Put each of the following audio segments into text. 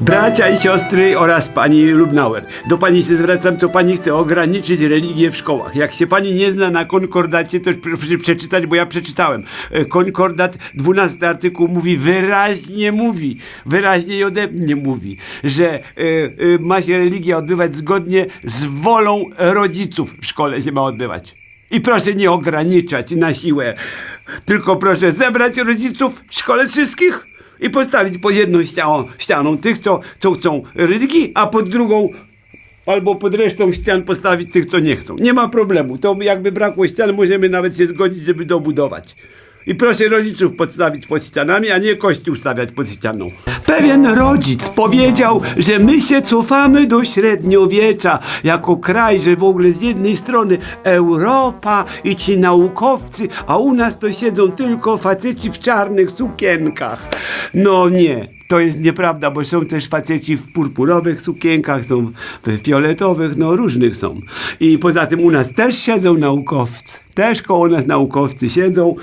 Bracia i siostry oraz pani Lubnauer. Do pani się zwracam, co pani chce ograniczyć religię w szkołach. Jak się pani nie zna na konkordacie, to proszę przeczytać, bo ja przeczytałem. E, Konkordat, 12 artykuł mówi, wyraźnie mówi, wyraźnie i ode mnie mówi, że e, e, ma się religia odbywać zgodnie z wolą rodziców w szkole się ma odbywać. I proszę nie ograniczać na siłę, tylko proszę zebrać rodziców szkole wszystkich i postawić pod jedną ścianą, ścianą tych, co, co chcą religii, a pod drugą albo pod resztą ścian postawić tych, co nie chcą. Nie ma problemu. To jakby brakło ścian, możemy nawet się zgodzić, żeby dobudować. I proszę rodziców podstawić pod ścianami, a nie kościół stawiać pod ścianą. Pewien rodzic powiedział, że my się cofamy do średniowiecza jako kraj, że w ogóle z jednej strony Europa i ci naukowcy, a u nas to siedzą tylko faceci w czarnych sukienkach. No nie, to jest nieprawda, bo są też faceci w purpurowych sukienkach, są w fioletowych, no różnych są. I poza tym u nas też siedzą naukowcy. Też koło nas naukowcy siedzą,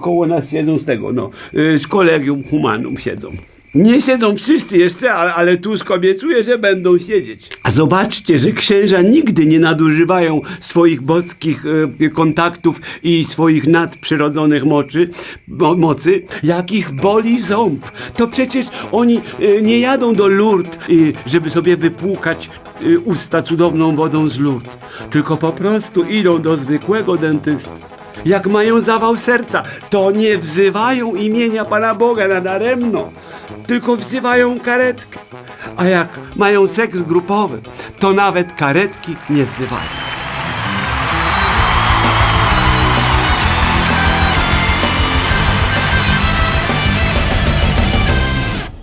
koło nas siedzą z tego, no, y, z kolegium humanum siedzą. Nie siedzą wszyscy jeszcze, ale, ale Tusk obiecuje, że będą siedzieć. A zobaczcie, że księża nigdy nie nadużywają swoich boskich e, kontaktów i swoich nadprzyrodzonych mocy, mo, mocy, jak ich boli ząb. To przecież oni e, nie jadą do Lourdes, e, żeby sobie wypłukać usta cudowną wodą z Lourdes, tylko po prostu idą do zwykłego dentysty. Jak mają zawał serca, to nie wzywają imienia Pana Boga nadaremno, tylko wzywają karetkę. A jak mają seks grupowy, to nawet karetki nie wzywają.